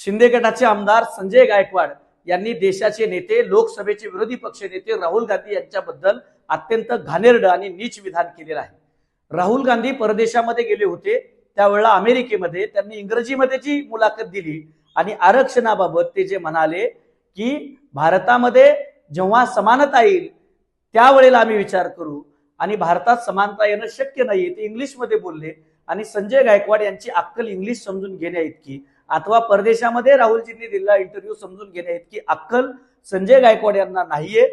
शिंदे गटाचे आमदार संजय गायकवाड यांनी देशाचे नेते लोकसभेचे विरोधी पक्ष नेते राहुल गांधी यांच्याबद्दल अत्यंत घाणेरडं आणि नीच विधान केलेलं आहे. राहुल गांधी परदेशामध्ये गेले होते त्यावेळेला अमेरिकेमध्ये त्यांनी इंग्रजीमध्ये जी मुलाखत दिली आणि आरक्षणाबाबत ते जे म्हणाले की भारतामध्ये जेव्हा समानता येईल त्यावेळेला आम्ही विचार करू आणि भारतात समानता येणं शक्य नाही ते इंग्लिशमध्ये बोलले आणि संजय गायकवाड यांची अक्कल इंग्लिश समजून घेण्या इतकी अथवा परदेशामध्ये राहुलजींनी दिलेला इंटरव्ह्यू समजून घेण्या इतकी अक्कल संजय गायकवाड यांना नाहीये.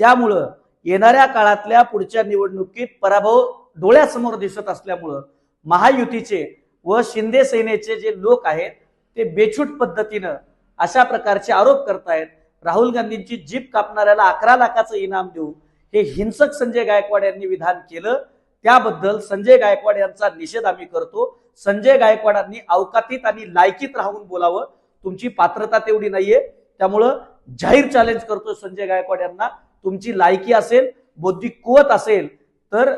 त्यामुळं येणाऱ्या काळातल्या पुढच्या निवडणुकीत पराभव डोळ्यासमोर दिसत असल्यामुळं महायुतीचे व शिंदे सेनेचे जे लोक आहेत ते बेछूट पद्धतीनं अशा प्रकारचे आरोप करतायत. राहुल गांधींची जीप कापणाऱ्याला अकरा लाखाचं इनाम देऊ हे हिंसक संजय गायकवाड यांनी विधान केलं. त्याबद्दल संजय गायकवाड यांचा निषेध आम्ही करतो. संजय गायकवाडांनी अवकातीत आणि लायकीत राहून बोलावं. तुमची पात्रता तेवढी नाहीये. त्यामुळं जाहीर चॅलेंज करतो संजय गायकवाड यांना. तुमची लायकी असेल बौद्धिक कुवत असेल तर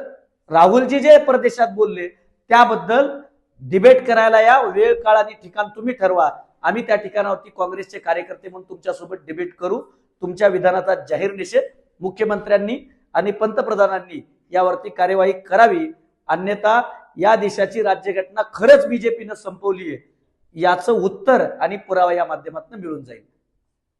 राहुलजी जे प्रदेशात बोलले त्याबद्दल डिबेट करायला या. वेळ काळ आणि ठिकाण तुम्ही ठरवा. आम्ही त्या ठिकाणावरती काँग्रेसचे कार्यकर्ते म्हणून तुमच्यासोबत डिबेट करू. तुमच्या विधानाचा जाहीर निषेध मुख्यमंत्र्यांनी आणि पंतप्रधानांनी यावरती कार्यवाही करावी. अन्यथा या देशाची राज्यघटना खरंच बीजेपीनं संपवली आहे याचं उत्तर आणि पुरावा या माध्यमातून मिळून जाईल.